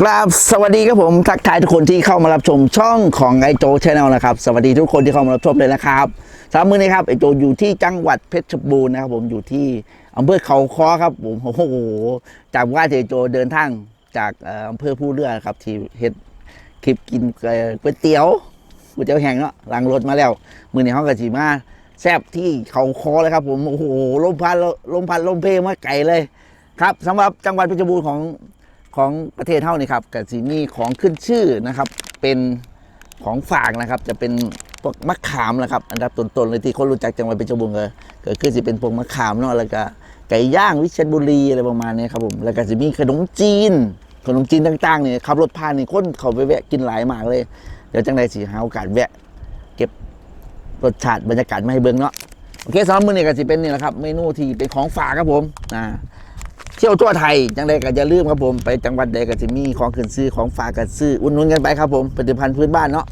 กราบสวัสดีครับผมทักทายทุกคนที่เข้ามารับชมช่องของไอโจชแนลนะครับสวัสดีทุกคนที่เข้ามารับชมเลยนะครับสามมือนี้ครับไอโจอยู่ที่จังหวัดเพชรบูรณ์นะครับผมอยู่ที่อำเภอเขาค้อครับผมโอ้โหจากว่าไอโจเดินทางจากอำเภอผู้เรือครับที่เฮ็ดคลิปกินก๋วยเตี๋ยวก๋วยเตี๋ยวแห้งเนาะหลังรถมาแล้ว มือนี้เขากะจีมาแซบที่เขาคอเลยครับผมโอ้โหลมพัดลมพัดลมเพลมาไกลเลยครับสำหรับจังหวัดเพชรบูรณ์ของ ของประเทศเท่านี่ครับกับสีมีของขึ้นชื่อนะครับเป็นของฝากนะครับ จะเป็นพวกมะขามนะครับ อันดับต้นๆเลยที่คนรู้จักจังหวัดเพชรบูรณ์เลยก็คือจะเป็นพวกมะขามเนาะแล้วก็ไก่ย่างวิเชียรบุรีอะไรประมาณนี้ครับผมแล้วก็จะมีขนมจีน ขนมจีนต่างๆเนี่ยขับรถผ่านนี่คนเขาไปแวะกินหลายมากเลยเดี๋ยวจังใดสิหาโอกาสแวะ เก็บรสชาติบรรยากาศมาให้เบิ่งเนาะโอเคสำหรับมื้อนี้ก็สิเป็นนี่แหละครับเมนูที่เป็นของฝากครับผมอ่า เที่ยวทั่วไทยจังใดก็อย่าลืมครับผม ไปจังหวัดใดก็จะมีของขึ้นซื้อของฝากกันซื้ออุดหนุนกันไปครับผมผลิตภัณฑ์พื้นบ้านเนาะ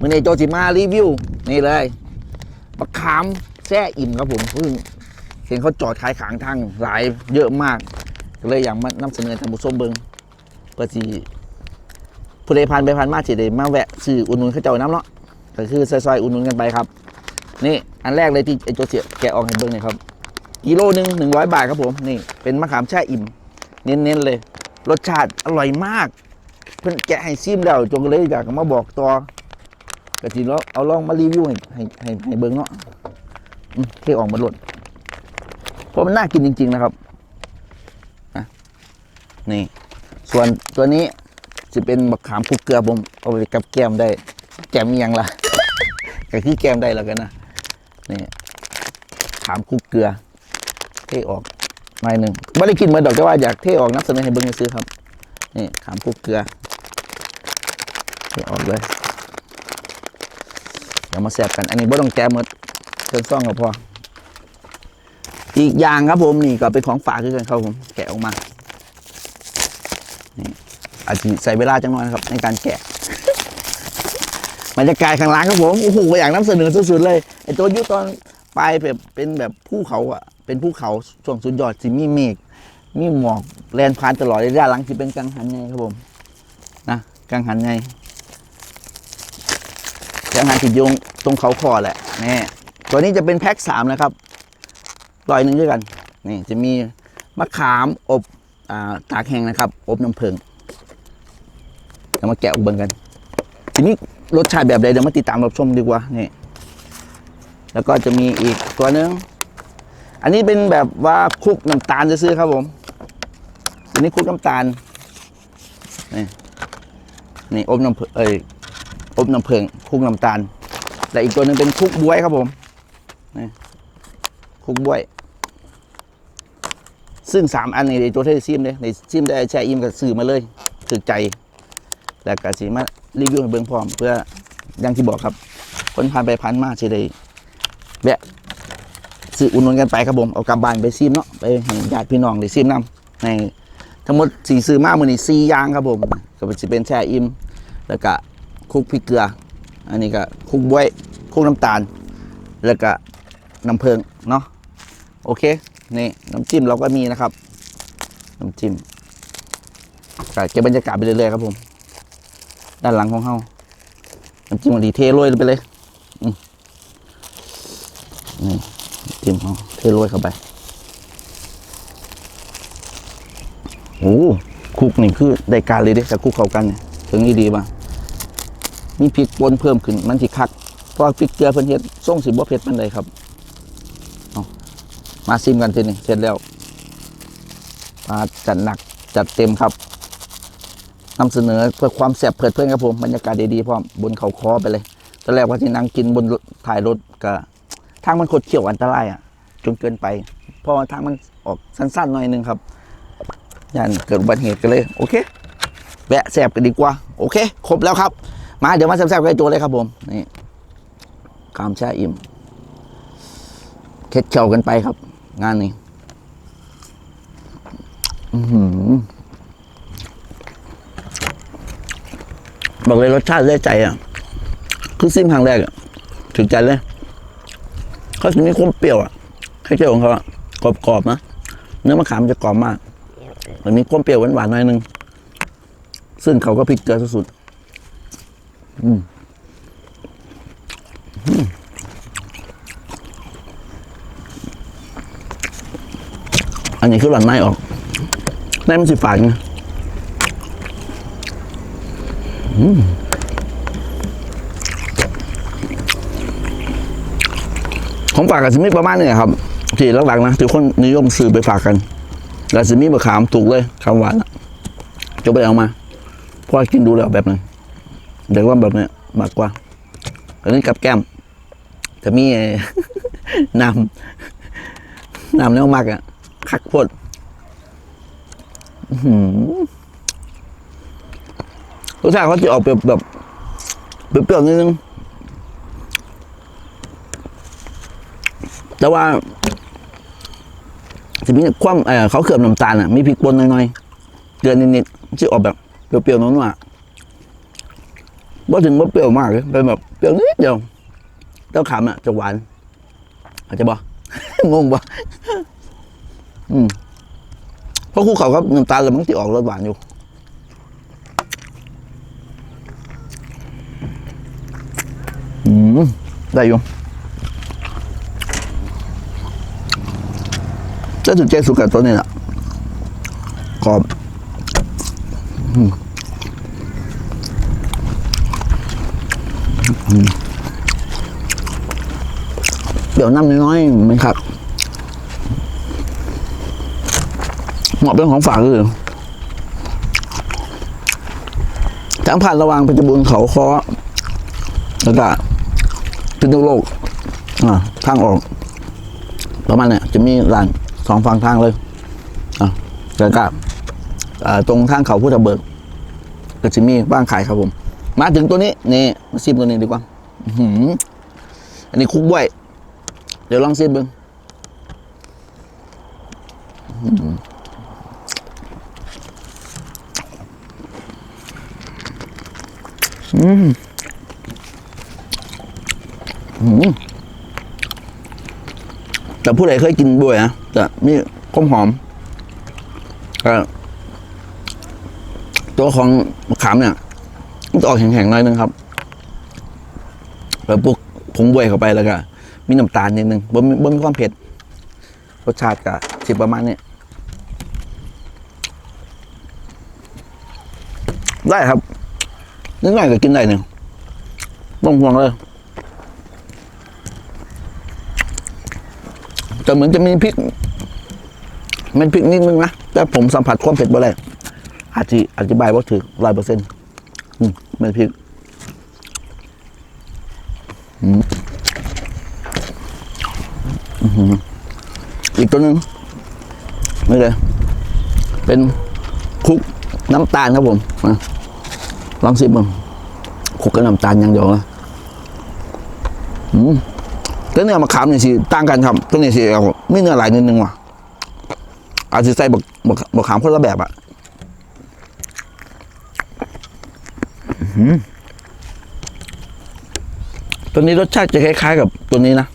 มื่อนี้โจจิมารีวิวนี่เลยมะขามแช่อิ่มครับผมเพิ่งเห็นเขาจอดขายขางทางหลายเยอะมากก็เลยอยากมานำเสนอท่านผู้มเบิงเพื่อที่ผู้ใดผ่านไปผ่านมาสิได้มาแวะซื้ออุดหนุนเขาเจ้าน้ำเนาะก็คือซอยๆอุดหนุนกันไปครับ นี่อันแรกเลยที่ไอโจเสียแกะออกให้เบิ่งหน่ยครับ กิโลหนึ่งหนึ่งร้อยบาทครับผมนี่เป็นมะขามแช่อิ่ม เน้นๆเลย รสชาติอร่อยมาก เพิ่นแกะให้ซิมแล้วจงเลยอยากมาบอกต่อกระทีแล้วเอาลองมารีวิวให้ให้ให้ให้เบิ่งเนาะเทออกมาหลดเพราะมันน่ากินจริง ๆ นะครับนี่ ส่วนตัวนี้จะเป็นมะขามคลุกเกลือผมเอาไปกับแก้มได้แก้มยังล่ะก็คือแก้มได้แล้วกันนะนี่ขามคลุกเกลือ เทออกหน่อยหนึ่งไม่ได้กินเหมือนดอกแต่ว่าอยากเทออกน้ำเสนอให้เบิ้งซื้อครับ นี่ขามคุกเกลือเทออกเลยเดี๋ยวมาแซบกัน อันนี้บ่ต้องแกะหมดเชิญซ่องก็พอ อีกอย่างครับผมนี่ก็เป็นของฝากคือกันครับผมแกะออกมานี่อาจจะใส่เวลาจังหน่อยนะครับ ในการแกะบรรยากาศข้างล่างครับผมโอ้โหอยากน้ำเสนอสุดๆเลยไอตัวยุตอนปลายแบบเป็นแบบภูเขาอะ เป็นภูเขาช่วงสุดยอดสิมีเมฆมีหมอกแลนผ่านตลอดระยะหลังที่เป็นกังหันไงครับผมนะกังหันไงกังหันติดยงตรงเขาคอแหละนี่ตัวนี้จะเป็นแพ็คสามนะครับร้อยหนึ่งด้วยกันนี่จะมีมะขามอบอ่าตากแห้งนะครับ อบน้ำผึ้งเดี๋ยวมาแกะอุบลกัน ทีนี้รสชาติแบบใดเดี๋ยวมาติดตามรับชมดีกว่านี่แล้วก็จะมีอีกตัวหนึง อันนี้เป็นแบบว่าคลุกน้ำตาลจะซื้อครับผม อันนี้คลุกน้ำตาล นี่นี่อบน้ำเผเอ้ยอบน้ำเพิงคลุกน้ำตาล และอีกตัวหนึงเป็นคลุกบวยครับผม นี่คลุกบวย ซึ่งสามอันนี้ในตัวที่ซิมเลยในซิมได้แช่อิ่มกับสื่อมาเลยถือใจ แล้วก็สีมารีวิวให้เบิ่งพร้อม เพื่ออย่างที่บอกครับ คนผ่านไปผ่านมาสิได้แวะ ซื้ออุ่นนนกันไปครับผมเอากลับบ้านไปซิมเนาะไปให้ญาติพี่น้องได้ซิมนํในทั้งหมดสี่ซื้อมากมือนี่สี่อย่างครับผมก็จะเป็นแช่อิ่มแล้วก็คุกพริกเกลือ อันนี้ก็คุกบวยคุกน้ำตาล แล้วก็น้ำเพิงเนาะโอเคนี่น้ำจิ้มเราก็มีนะครับ น้ำจิ้มก็เก็บบรรยากาศไปเรื่อยๆครับผม ด้านหลังของเฮาน้ำจิ้มดีเทโรยไปเลย อืมนี่น้ำ จิ้มเขาเทโรยเข้าไปโอ้คุกนี่คือได้การเลยเด้แต่คุกเข้ากันเนี่ยถึงนี่ดีป่ะมีพริกป่นเพิ่มขึ้นมันที่คักเพราะพริกเกลือเพิ่นเฮ็ดส่งสิบ่เผ็ดปานใดครับมาซิมกันทีนี้เสร็จแล้วมาจัดหนักจัดเต็มครับนำเสนอเพื่อความแซ่บเพลิดเพลินครับผมบรรยากาศดีๆพร้อมบนเขาคอไปเลยตอนแรกว่าที่นั่งกินบนรถถ่ายรถก็างมันคดเขี่ยวอันตรายอะ จนเกินไปพราะว่าทางมันออกสั้นๆหน่อยนึงครับยันเกิดอุบัติเหตุกันเลย โอเคแวะแซ่บกันดีกว่า โอเค ครบแล้วครับ มาเดี๋ยวมาแซ่บๆกันตัวเลยครับผม นี่กามแช่อิ่มเค็ดเขียวกันไปครับ งานนี้บอกเลยรสชาติได้ใจอะ คือซิมครั้งแรกถึงใจเลย เขาจะมีความเปรี้ยวอะแค่เจียวของเขาอะกรอบๆนะเนื้อมะขามจะกรอบมากมันมีความเปรี้ยวหวานๆหน่อยนึงซึ่งเขาก็พริกเกลือสุดๆอืมอันนี้คือหลังในออกในมันสิฝาดไงอืม ของฝากกับสิมีประมาณนี้ครับที่หลักๆนะที่คนนิยมซื้อไปฝากกันกับสิมีมะขามถูกเลยคำหวานจะไปเอามาเพราะว่ากินดูแล้วแบบนึงเดี๋ยวว่าแบบเนี้ยมากกว่า อันนี้กับแก้มจะมีน้ำน้ำเนี้ยมากอะคักพดรสชาติเขาจะออกแบบแบบเปรี้ยวๆนิดนึง แต่ว่าจะมีความเออเขาเคือบน้ำตาลอะมีพริกป่นหน่อยๆเกลือนิดๆจะออกแบบเปรี้ยวๆนัวๆว่าถึงว่าเปรี้ยวมากเลยเป็นแบบเปรี้ยวนิดเดียวเต้าขามอะจะหวานอาจจะบอกงงบ่อืมเพราะคู่เขาครับน้ำตาลแล้วมันจะออกรสหวานอยู่อืมได้อยู่ จะถึงใจสุกกับตัวนี้แหละกรอบเดี๋ยวน้ำน้อยๆไหมครับเหมาะเป็นของฝากเลยทางผ่านระหว่างเพชรบูรณ์เขาคอแล้วก็พิษณุโลก อ่า ทางออก ประมาณเนี้ยจะมีร้าน สองฝั่งทางเลยอะแล้วก็อ่าตรงทางเขาพุทธเบิกก็จะมีบ้างขายครับผม มาถึงตัวนี้นี่มาซิมตัวนี้ดีกว่าหืออันนี้คุกบ้วย เดี๋ยวลองซิมเบิ้ง แต่ผู้ใดเคยกินบวยนะจะมีความหอมตัวของมะขามเนี่ยมันจะออกแข็งๆหน่อยนึงครับแล้วพวกผงบวยเข้าไปแล้วก็มีน้ำตาลนิดนึงบ่มีบ่มีความเผ็ดรสชาติก็สิประมาณนี้ได้ครับนิดหน่อยก็กินได้เนี่ยต้องห่วงเลย แต่เหมือนจะมีพริกมันพริกนิดนึงนะ แต่ผมสัมผัสความเผ็ดบ่ได้อาจจะอธิบายว่าถือร้อยเปอร์เซ็นต์มันพริกอีกตัวหนึ่งนี่เลย เป็นคลุกน้ำตาลครับผมลองสิบมึงคลุกกับน้ำตาลอย่างเดียวนะอืม แล้วเนื้อมะขามเนี่ยสิต่างกันครับตัวนี้สิเอาไม่เนื้อหลายนิดนึงว่ะอาจจะใส่บักบักบักขามคนละแบบอะตัวนี้รสชาติจะคล้ายๆ กับตัวนี้นะ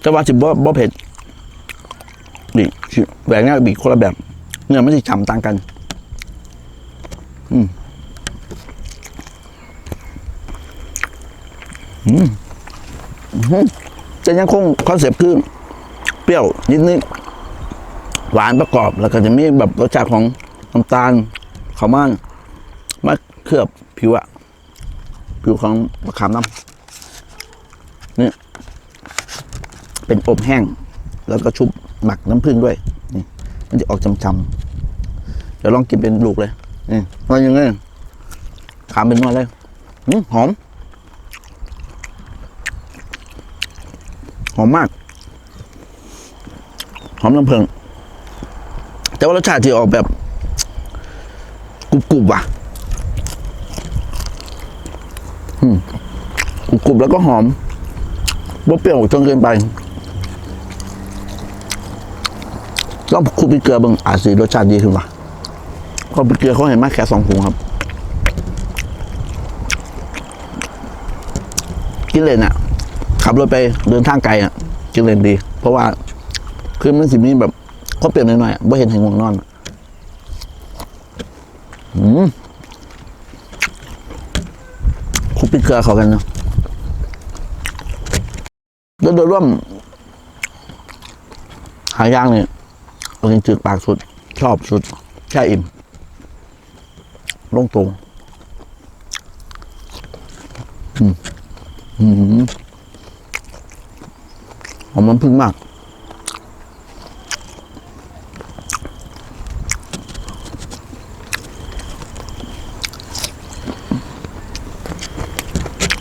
แต่ว่าสิบ่บ่เผ็ดนี่สิแหวกแนวบีคนละแบบ เนื้อมันสิฉ่ำต่างกัน อืมอืม จะยังคงคอนเซปต์คือเปรี้ยวนิดนิดๆหวานประกอบแล้วก็จะมีแบบรสชาติของน้ำตาลข้าวมันมาเคลือบผิวอะผิวของมะขามน้ำนี่เป็นอบแห้ง แล้วก็ชุบหมักน้ำผึ้งด้วยนี่มันจะออกจำๆเดี๋ยวลองกินเป็นลูกเลยนี่มันยังไงขามเป็นนวดเลยหอม หอมมาก หอมน้ำผึ้งแต่ว่ารสชาติที่ออกแบบกรุบๆว่ะอืมกรุบๆแล้วก็หอมบ่เปรี้ยวจนเกินไปต้องคลุกพริกเกลือเบางอาจสิรสชาติดีขึ้นว่ะเพราะเกลือเขาเห็นมากแค่สองถุงครับ กินเลยน่ะ ขับรถไปเดินทางไกลอะกินเลนดี เพราะว่าคือมันสิมีแบบข้อเปลี่ยนหน่อยๆอะไม่เห็นห็นง่วงนอนอืมคุกพริเกลือเขากันเนาะโดยโดยร่วม หายางเนี่ยเอาจริงจืดปากสุด ชอบสุดแช่อิ่มลงตรงอืมอืม อมมันำพึ่งมาก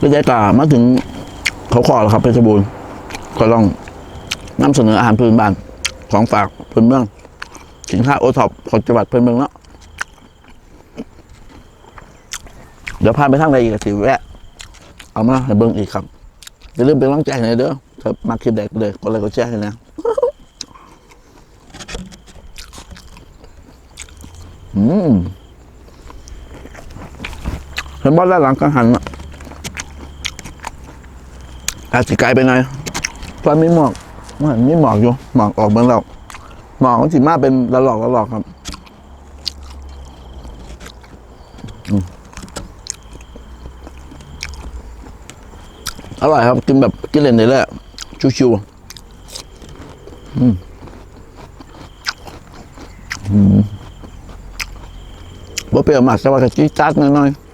บรรยากามาถึงเขาขอแล้วครับเพชรบูรณ์ก็ต้องนำเสนออาหารพื้นบ้านของฝากพื้นเมืองสินค้าโอท็อปของจังหวัดพื้นเมืองเนาะเดี๋ยวพาไปทางใดอีกสิแวะเอามาให้เบิ่งอีกครับ อย่าลืมเป็นกำลังใจให้หน่อยเด้อถ้ามาคลิปแดกเลยกดไลค์กดแชร์ให้นะอืมเห็นบ้านด้านหลังกังหันอะอาจจะไกลไปหน่อยตอนมีหมอกมันมีหมอกอยู่หมอกออกเมือนเราหมอกมันสิมาเป็นละลอกละลอกครับ อร่อยครับ กินแบบกินเล่นเลยอะชิวๆอืมอืมบ่เปรี้ยวมากแต่ว่าก็จี๊ดจ๊าดหน่อยๆ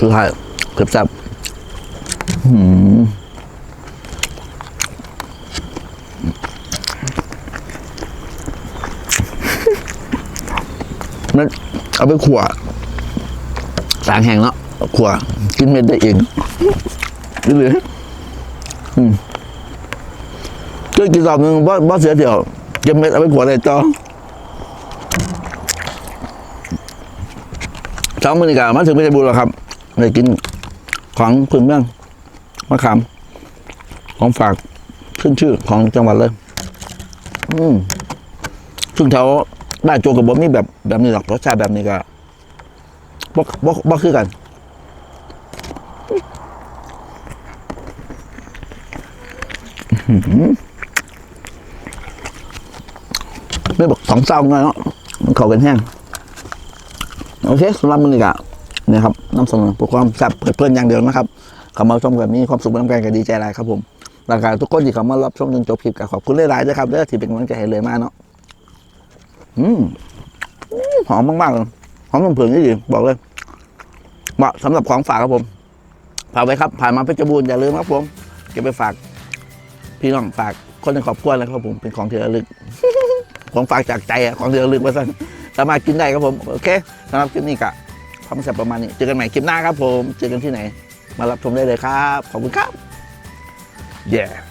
สุดท้ายเกือบจับหืม นั่นเอาไปขวสางแห้งเนาะขวกินเม็ดได้เองนี่เลยอืมเคยกินรอบหนึ่งบ่บ่เสียเดียวเก็บเม็ดเอาไปขวได้ต่อสองมือนีกามาถึงเพชรบูรณ์แล้วครับได้กินของพื้นเมืองมะขามของฝากขึ้นชื่อของจังหวัดเลย อืมซึ่งแถว บ้านโจกับบ่มีแบบแบบนี้หรอกรสชาติแบบนี้ก็บ่บ่บ่คือกันอื้อหือไม่บอกสองเศร้าหน่อยเนาะมันเข้ากันแห้ง โอเคสำหรับมือนี้ก็เนี่ยครับน้ำสนอเพื่อความแซ่บเพื่อเพื่อนอย่างเดียวนะครับเขามาชมแบบนี้ความสุขน้ำกันก็ดีใจหลายครับผมหลังจากทุกคนที่เขามารับชมจนจบคลิปก็ขอบคุณหลายๆด้วยครับเด้อที่เป็นกำลังใจให้เลยมากเนาะ อืมอืมหอมมากๆเลยหอมน้ำผึ้งนี่ดีบอกเลยเหมาะสำหรับของฝากครับผมฝากไว้ครับ ผ่านมาเพชรบูรณ์อย่าลืมครับผมเก็บไปฝาก พี่น้องฝากคนในครอบครัวนะครับผมเป็นของที่ระลึกของฝากจากใจอะของที่ระลึกว่าสั้นสามารถกินได้ครับผมโอเคสำหรับคลิปนี้ก็ความแซ่บประมาณนี้เจอกันใหม่คลิปหน้าครับผม เจอกันที่ไหน มารับชมได้เลยครับ ขอบคุณครับ yeah